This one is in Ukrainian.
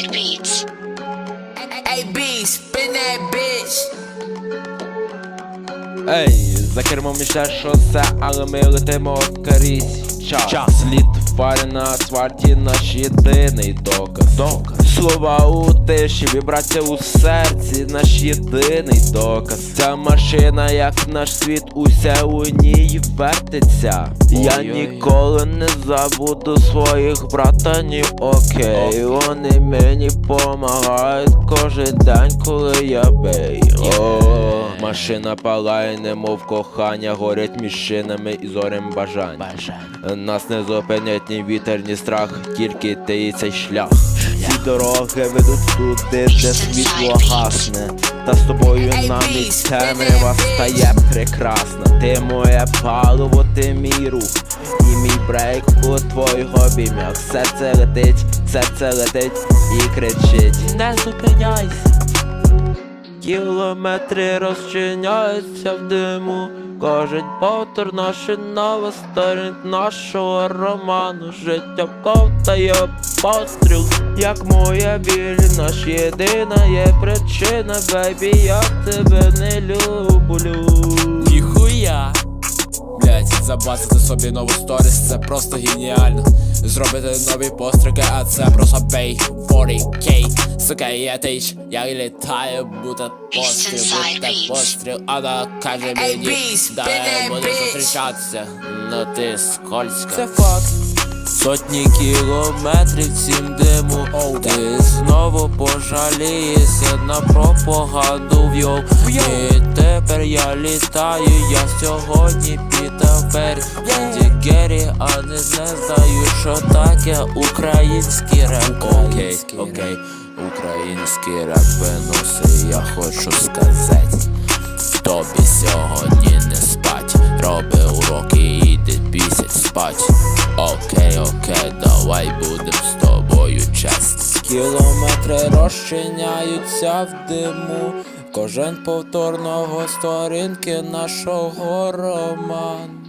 Bad Beats. Hey, B, spin that bitch. Ej, za kiermą myślasz o ale my lecimy od Karicji Час, Час. Слід в на асфальті наш єдиний доказ. Доказ. Слова у тиші, вібрація у серці, наш єдиний доказ. Ця машина, як наш світ, усе у ній вертиться. Я ніколи не забуду своїх братанів, окей Вони мені помагають кожен день, коли я бей О, Машина палає, немов кохання, горять між шинами і зорем бажань. Нас не зупинять ні вітер, ні страх, тільки ти і цей шлях. Ці дороги ведуть туди, де світло гасне. Та з тобою навіть темрява стає прекрасна. Ти моє паливо, ти мій рух. І мій брейк у твоїх обіймах. Серце летить, серце летить і кричить. Не зупиняйся. Кілометри розчиняються в диму, кожен повтор наші нова сторінка нашого роману. Життя ковтає постріл, як моя біль, наш єдина є причина, бейбі, я тебе не люблю. Ніхуя забацати собі нову сторіс, це просто геніально. Зробити нові постріки, а це просто бей. 40k Сука, я тич, я літаю, буде постріл, буде постріл, вона каже мені, дай да буду зустрічатися, ну ти скользька Це факт. Сотні кілометрів цім диму. Ти знову пожалієшся на пропаганду вйов І тепер я літаю, я сьогодні Піта Берг Ді Геррі, а не, знаю, що таке український реп. Окей, окей, український реп виносить, я хочу сказати. Тобі сьогодні не спать, роби уроки і йди пісять спать. Окей, окей, давай будем з тобою честь. Кілометри розчиняються в диму, кожен повторного сторінки нашого роману.